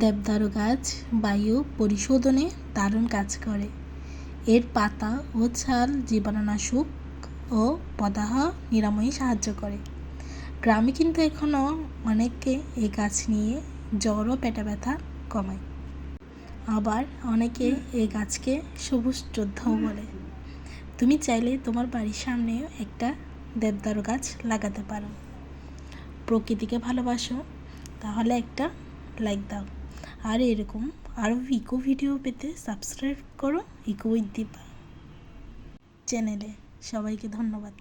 দেবদারু গাছ বায়ু পরিশোধনে দারুণ কাজ করে। এর পাতা ও ছাল জীবাণুনাশক ও প্রদাহ নিরাময়ে সাহায্য করে। গ্রামে কিন্তু এখনও অনেকে এই গাছ নিয়ে জ্বর ও পেটে ব্যথা কমায়। আবার অনেকে এই গাছকে সবুজ যোদ্ধাও বলে। তুমি চাইলে তোমার বাড়ির সামনেও একটা দেবদারু গাছ লাগাতে পারো। প্রকৃতিকে ভালোবাসো, তাহলে একটা লাইক দাও। আর এরকম আরও ইকো ভিডিও পেতে সাবস্ক্রাইব করো ইকো উইথ দীপা চ্যানেলে সবাইকে ধন্যবাদ।